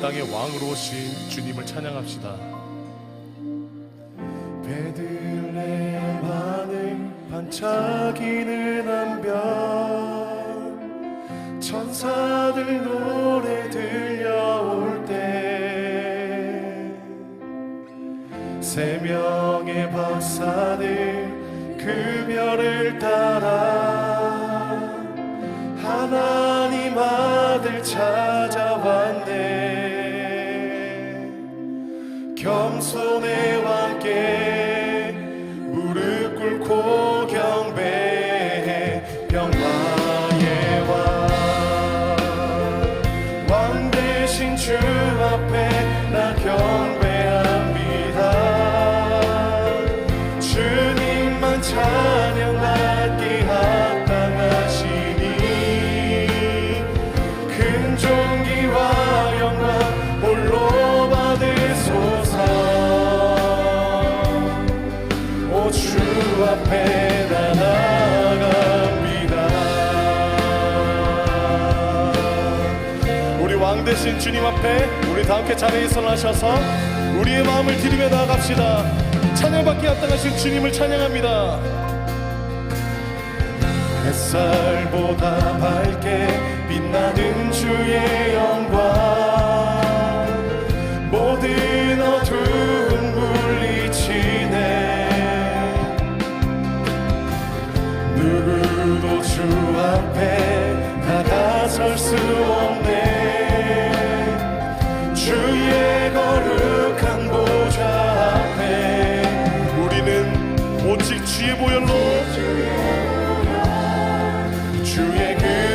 땅의 왕으로 오신 주님을 찬양합시다. 베들레헴 반짝이는 겸손해 왕 대신 주님 앞에 우리 다 함께 자리에 선하셔서 우리의 마음을 드리며 나아갑시다. 찬양받기 합당하신 주님을 찬양합니다. 햇살보다 밝게 빛나는 주의 영광 모든 어두움 물리치네 누구도 주 앞에 다가설 수 없네 주의 그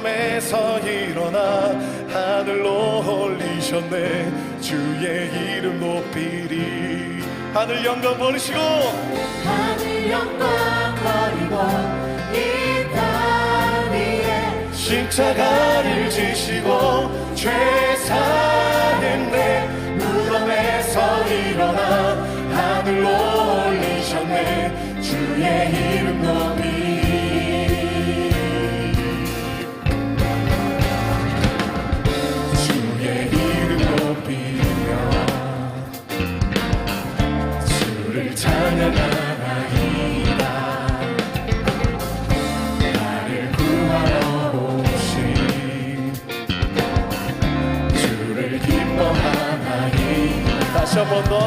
시험에서 일어나 하늘로 올리셨네. 주의 이름 높이리. 하늘 영광 버리시고. 하늘 영광 버리고 이 땅 위에 십자가를 지시고 죄사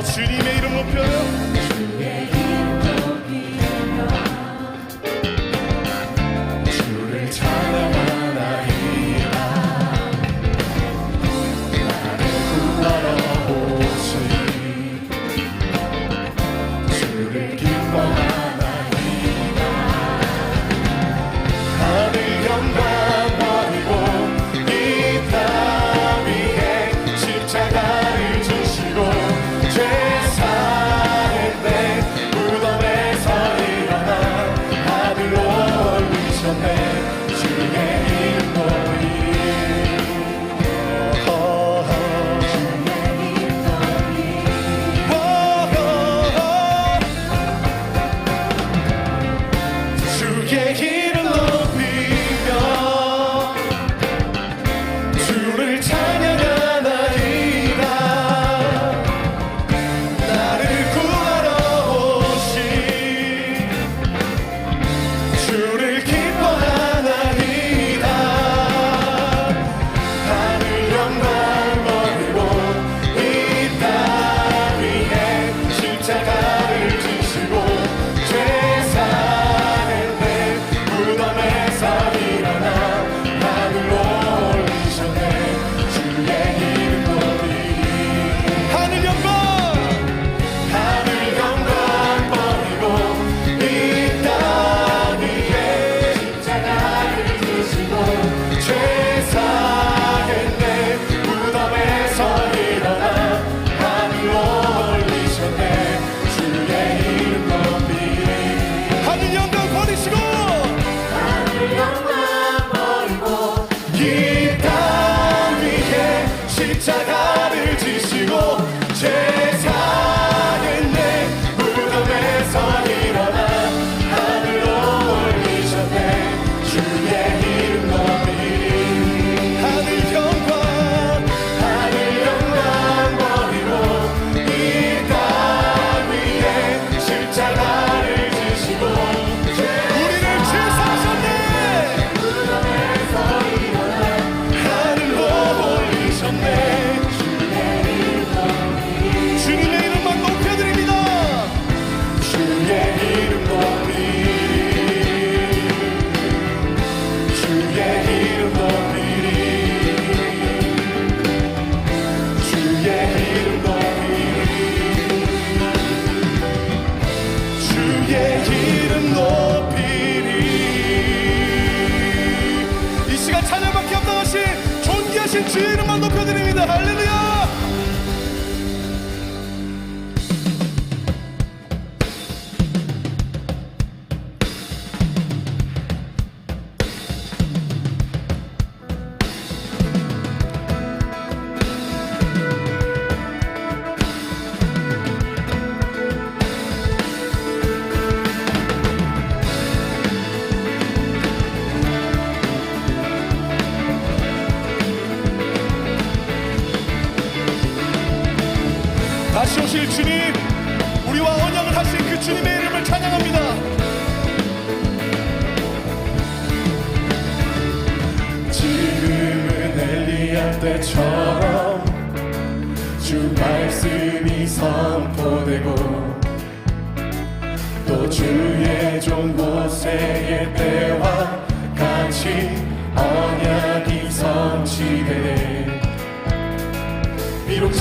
Suni made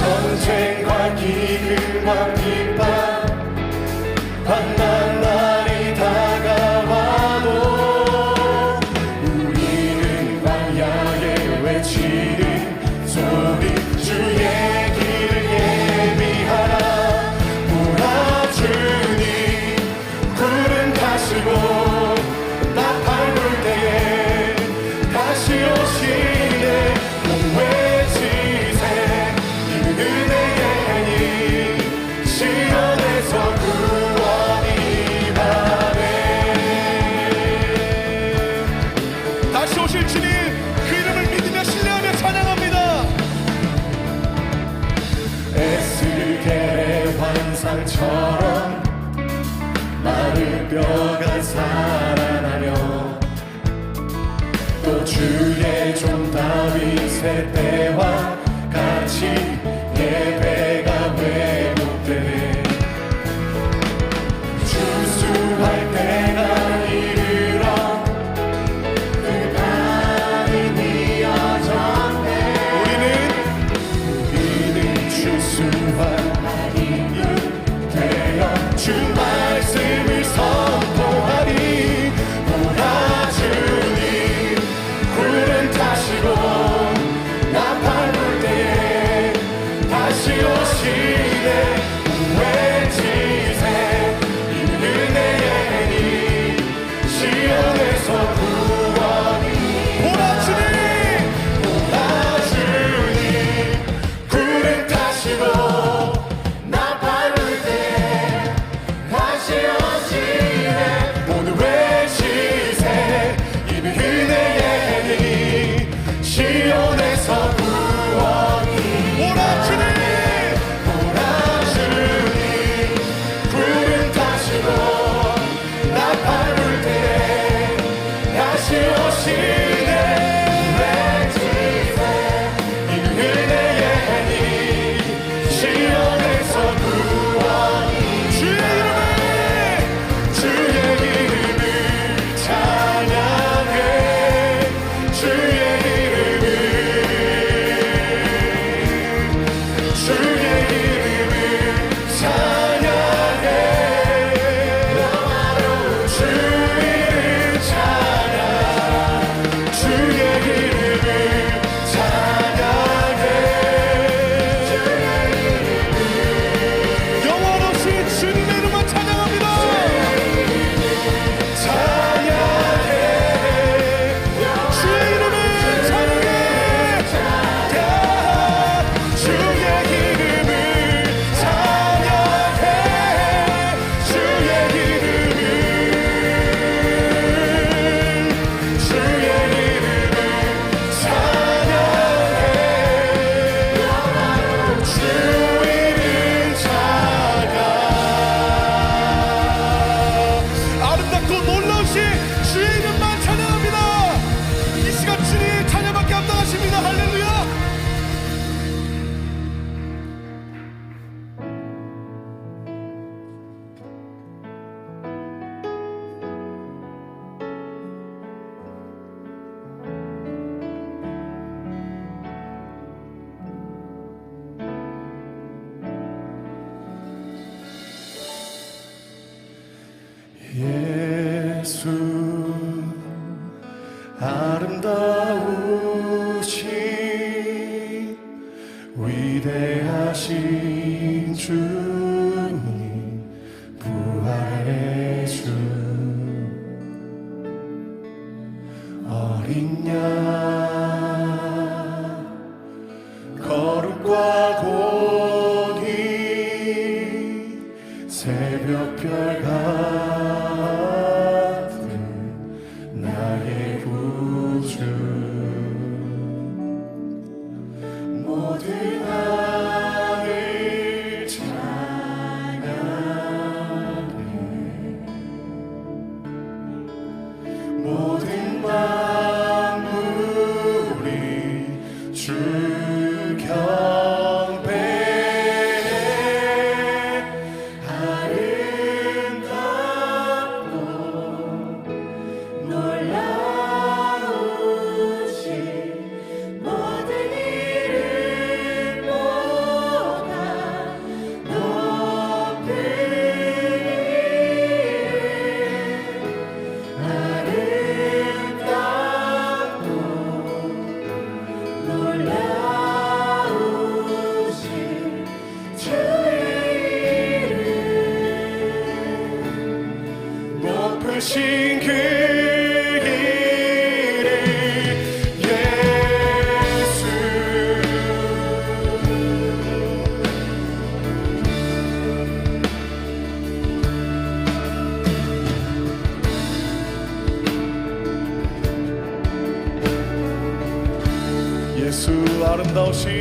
전쟁과 기근과 비판 demais em. 신 주님 부활의 아름다우신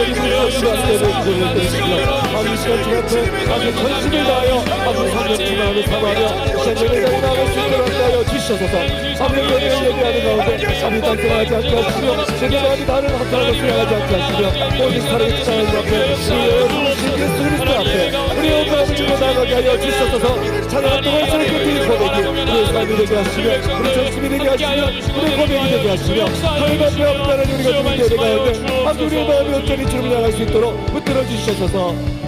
앞에 하나님 우리의 시간 예배 주님을 드리시며 아버지 시간 앞에 아버지 전심을 다하여 아버지 성령 충만하게 사모하며 시간 예배에 나아갈 수 있도록 하여 주시옵소서. 아버지 예배를 예배하는 가운데 아버지 단순하지 않게 하시며 다른 합당한 것을 향하지 않게 하시며 오직 사랑의 하나님 앞에 우리 여러분 예수 그리스도 앞에 우리 오늘 아버지로 나아가게 하여 주시옵소서. 찬양한 동안 저렇게 드린 고백이 우리의 삶이 되게 하시며 우리 전심이 되게 하시며 우리 고백이 되게 하시며 하나님 앞에 없다는 우리가 주는 예배 가운데 아버지 우리의 마음이 온전히 주님을 향할 수 있도록 붙들어 주시옵소서